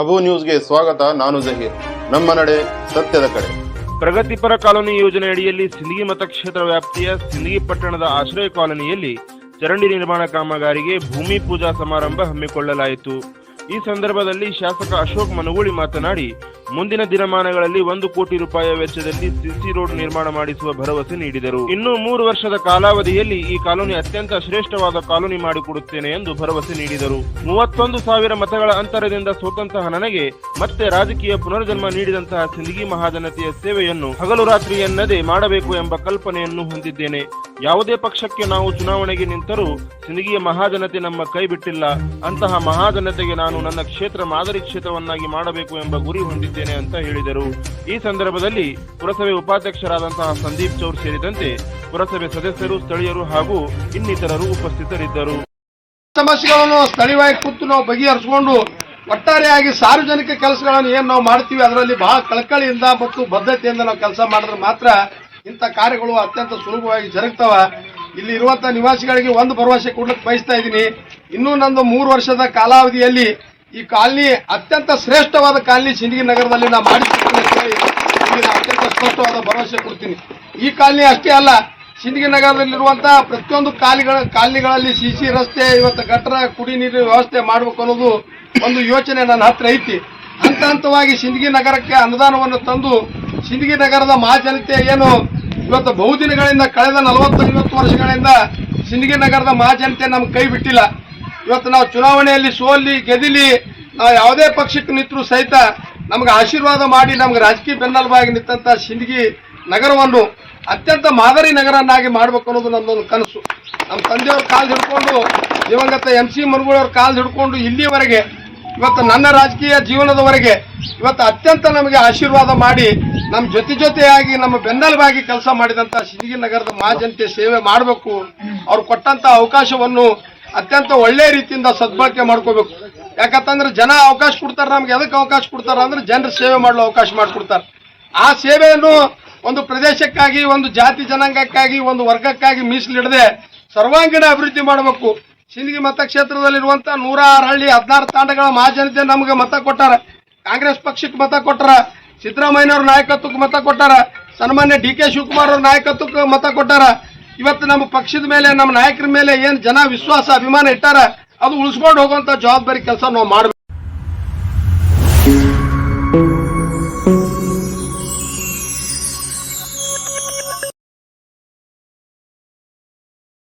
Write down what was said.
ಅಬು ನ್ಯೂಸ್ಗೆ ಸ್ವಾಗತ, ನಾನು ಜಹೀರ್. ನಮ್ಮ ನಡೆ ಸತ್ಯದ ಕಡೆ. ಪ್ರಗತಿಪರ ಕಾಲೋನಿ ಯೋಜನೆ ಅಡಿಯಲ್ಲಿ ಸಿಂದಗಿ ಮತಕ್ಷೇತ್ರ ವ್ಯಾಪ್ತಿಯ ಸಿಂದಗಿ ಪಟ್ಟಣದ ಆಶ್ರಯ ಕಾಲೋನಿಯಲ್ಲಿ ಚರಂಡಿ ನಿರ್ಮಾಣ ಕಾಮಗಾರಿಗೆ ಭೂಮಿ ಪೂಜಾ ಸಮಾರಂಭ ಹಮ್ಮಿಕೊಳ್ಳಲಾಯಿತು. ಈ ಸಂದರ್ಭದಲ್ಲಿ ಶಾಸಕ ಅಶೋಕ್ ಮನಗೂಳಿ ಮಾತನಾಡಿ ಮುಂದಿನ ದಿನಮಾನಗಳಲ್ಲಿ ಒಂದು ಕೋಟಿ ರೂಪಾಯಿ ವೆಚ್ಚದಲ್ಲಿ ಸಿಸಿ ರೋಡ್ ನಿರ್ಮಾಣ ಮಾಡಿಸುವ ಭರವಸೆ ನೀಡಿದರು. ಇನ್ನು ಮೂರು ವರ್ಷದ ಕಾಲಾವಧಿಯಲ್ಲಿ ಈ ಕಾಲೋನಿ ಅತ್ಯಂತ ಶ್ರೇಷ್ಠವಾದ ಕಾಲೋನಿ ಮಾಡಿಕೊಡುತ್ತೇನೆ ಎಂದು ಭರವಸೆ ನೀಡಿದರು. ಮೂವತ್ತೊಂದು ಸಾವಿರ ಮತಗಳ ಅಂತರದಿಂದ ಸೋತಂತಹ ನನಗೆ ಮತ್ತೆ ರಾಜಕೀಯ ಪುನರ್ಜನ್ಮ ನೀಡಿದಂತಹ ಸಿಂದಗಿ ಮಹಾಜನತೆಯ ಸೇವೆಯನ್ನು ಹಗಲು ರಾತ್ರಿ ಎನ್ನದೇ ಮಾಡಬೇಕು ಎಂಬ ಕಲ್ಪನೆಯನ್ನು ಹೊಂದಿದ್ದೇನೆ. ಯಾವುದೇ ಪಕ್ಷಕ್ಕೆ ನಾವು ಚುನಾವಣೆಗೆ ನಿಂತರೂ ಸಿಂದಗಿಯ ಮಹಾಜನತೆ ನಮ್ಮ ಕೈ ಬಿಟ್ಟಿಲ್ಲ. ಅಂತಹ ಮಹಾಜನತೆಗೆ ನಾನು ನನ್ನ ಕ್ಷೇತ್ರ ಮಾದರಿ ಕ್ಷೇತ್ರವನ್ನಾಗಿ ಮಾಡಬೇಕು ಎಂಬ ಗುರಿ ಹೊಂದಿದ್ದೇನೆ ಅಂತ ಹೇಳಿದರು. ಈ ಸಂದರ್ಭದಲ್ಲಿ ಪುರಸಭೆ ಉಪಾಧ್ಯಕ್ಷರಾದಂತಹ ಸಂದೀಪ್ ಚೌರ್ ಸೇರಿದಂತೆ ಪುರಸಭೆ ಸದಸ್ಯರು, ಸ್ಥಳೀಯರು ಹಾಗೂ ಇನ್ನಿತರರು ಉಪಸ್ಥಿತರಿದ್ದರು. ಸಮಸ್ಯೆಗಳನ್ನು ಸ್ಥಳೀಯವಾಗಿ ಕೂತು ನಾವು ಬಗೆಹರಿಸಿಕೊಂಡು ಒಟ್ಟಾರೆಯಾಗಿ ಸಾರ್ವಜನಿಕ ಕೆಲಸಗಳನ್ನು ಏನು ನಾವು ಮಾಡ್ತೀವಿ, ಅದರಲ್ಲಿ ಬಹಳ ಕಳಕಳಿಯಿಂದ ಮತ್ತು ಬದ್ಧತೆಯಿಂದ ನಾವು ಕೆಲಸ ಮಾಡಿದ್ರೆ ಮಾತ್ರ ಇಂಥ ಕಾರ್ಯಗಳು ಅತ್ಯಂತ ಸುಲಭವಾಗಿ ಜರುಗ್ತಾವ. ಇಲ್ಲಿ ಇರುವಂಥ ನಿವಾಸಿಗಳಿಗೆ ಒಂದು ಭರವಸೆ ಕೊಡ್ಲಿಕ್ಕೆ ಬಯಸ್ತಾ ಇದ್ದೀನಿ. ಇನ್ನೂ ನಂದು ಮೂರು ವರ್ಷದ ಕಾಲಾವಧಿಯಲ್ಲಿ ಈ ಕಾಲನಿ ಅತ್ಯಂತ ಶ್ರೇಷ್ಠವಾದ ಕಾಲನಿ ಸಿಂದಗಿ ನಗರದಲ್ಲಿ ನಾವು ಮಾಡಿಸಿ ನಾನು ಅತ್ಯಂತ ಸ್ಪಷ್ಟವಾದ ಭರವಸೆ ಕೊಡ್ತೀನಿ. ಈ ಕಾಲನಿ ಅಷ್ಟೇ ಅಲ್ಲ ಸಿಂದಗಿ ನಗರದಲ್ಲಿರುವಂತಹ ಪ್ರತಿಯೊಂದು ಕಾಲಿಗಳ ಕಾಲನಿಗಳಲ್ಲಿ ಸಿ ರಸ್ತೆ, ಇವತ್ತು ಗಟ್ಟರ ಕುಡಿ ನೀರು ವ್ಯವಸ್ಥೆ ಮಾಡಬೇಕು ಅನ್ನೋದು ಒಂದು ಯೋಚನೆ ನನ್ನ ಹತ್ರ ಐತಿ. ಹಂತ ಹಂತವಾಗಿ ಸಿಂದಗಿ ನಗರಕ್ಕೆ ಅನುದಾನವನ್ನು ತಂದು ಸಿಂದಗಿ ನಗರದ ಮಹಾಜನತೆ ಏನು ಇವತ್ತು ಬಹುದಿನಗಳಿಂದ ಕಳೆದ ನಲವತ್ತು, ಐವತ್ತು ವರ್ಷಗಳಿಂದ ಸಿಂದಗಿ ನಗರದ ಮಹಾಜನತೆ ನಮ್ಗೆ ಕೈ ಬಿಟ್ಟಿಲ್ಲ. ಇವತ್ತು ನಾವು ಚುನಾವಣೆಯಲ್ಲಿ ಸೋಲಿ ಗೆದಿಲಿ ನಾವು ಯಾವುದೇ ಪಕ್ಷಕ್ಕೆ ನಿಂತರೂ ಸಹಿತ ನಮ್ಗೆ ಆಶೀರ್ವಾದ ಮಾಡಿ ನಮ್ಗೆ ರಾಜಕೀಯ ಬೆನ್ನೆಲುಬಾಗಿ ನಿಂತ ಸಿಂದಗಿ ನಗರವನ್ನು ಅತ್ಯಂತ ಮಾದರಿ ನಗರನ್ನಾಗಿ ಮಾಡ್ಬೇಕು ಅನ್ನೋದು ನಂದೊಂದು ಕನಸು. ನಮ್ಮ ತಂದೆಯವ್ರ ಕಾಲು ಹಿಡ್ಕೊಂಡು ದಿವಂಗತ ಎಂ ಸಿ ಮರುಗಳವ್ರ ಕಾಲು ಹಿಡ್ಕೊಂಡು ಇಲ್ಲಿವರೆಗೆ, ಇವತ್ತು ನನ್ನ ರಾಜಕೀಯ ಜೀವನದವರೆಗೆ ಇವತ್ತು ಅತ್ಯಂತ ನಮಗೆ ಆಶೀರ್ವಾದ ಮಾಡಿ ನಮ್ಮ ಜೊತೆ ಜೊತೆಯಾಗಿ, ನಮ್ಮ ಬೆನ್ನೆಲುಬಾಗಿ ಕೆಲಸ ಮಾಡಿದಂಥ ಸಿಂದಗಿ ನಗರದ ಮಹಾಜನತೆ ಸೇವೆ ಮಾಡಬೇಕು. ಅವ್ರು ಕೊಟ್ಟಂಥ ಅವಕಾಶವನ್ನು ಅತ್ಯಂತ ಒಳ್ಳೆ ರೀತಿಯಿಂದ ಸದ್ಬಳಕೆ ಮಾಡ್ಕೋಬೇಕು. ಯಾಕಂತಂದ್ರೆ ಜನ ಅವಕಾಶ ಕೊಡ್ತಾರೆ ನಮ್ಗೆ. ಎದಕ್ಕೆ ಅವಕಾಶ ಕೊಡ್ತಾರೆ ಅಂದ್ರೆ ಜನರ ಸೇವೆ ಮಾಡಲು ಅವಕಾಶ ಮಾಡಿಕೊಡ್ತಾರೆ. ಆ ಸೇವೆಯನ್ನು ಒಂದು ಪ್ರದೇಶಕ್ಕಾಗಿ, ಒಂದು ಜಾತಿ ಜನಾಂಗಕ್ಕಾಗಿ, ಒಂದು ವರ್ಗಕ್ಕಾಗಿ ಮೀಸಲಿಡದೆ ಸರ್ವಾಂಗೀಣ ಅಭಿವೃದ್ಧಿ ಮಾಡಬೇಕು. ಸಿಂದಗಿ ಮತಕ್ಷೇತ್ರದಲ್ಲಿರುವಂತ ನೂರ ಆರು ಹಳ್ಳಿ, ಹದಿನಾರು ತಾಂಡಗಳ ಮಹಾಜನತೆ ನಮಗೆ ಮತ ಕೊಟ್ಟಾರ. ಕಾಂಗ್ರೆಸ್ ಪಕ್ಷಕ್ಕೆ ಮತ ಕೊಟ್ಟಾರ. ಸಿದ್ದರಾಮಯ್ಯನವ್ರ ನಾಯಕತ್ವಕ್ಕೆ ಮತ ಕೊಟ್ಟಾರ. ಸನ್ಮಾನ್ಯ ಡಿ ಕೆ ಶಿವಕುಮಾರ್ ಅವ್ರ ನಾಯಕತ್ವಕ್ಕೆ ಮತ ಕೊಟ್ಟಾರ. ಇವತ್ತು ನಮ್ಮ ಪಕ್ಷದ ಮೇಲೆ, ನಮ್ಮ ನಾಯಕರ ಮೇಲೆ ಏನು ಜನ ವಿಶ್ವಾಸ, ಅಭಿಮಾನ ಇಟ್ಟಾರ, ಅದು ಉಳಿಸ್ಕೊಂಡು ಹೋಗುವಂತ ಜವಾಬ್ದಾರಿ ಕೆಲಸ ನಾವು ಮಾಡಬೇಕು.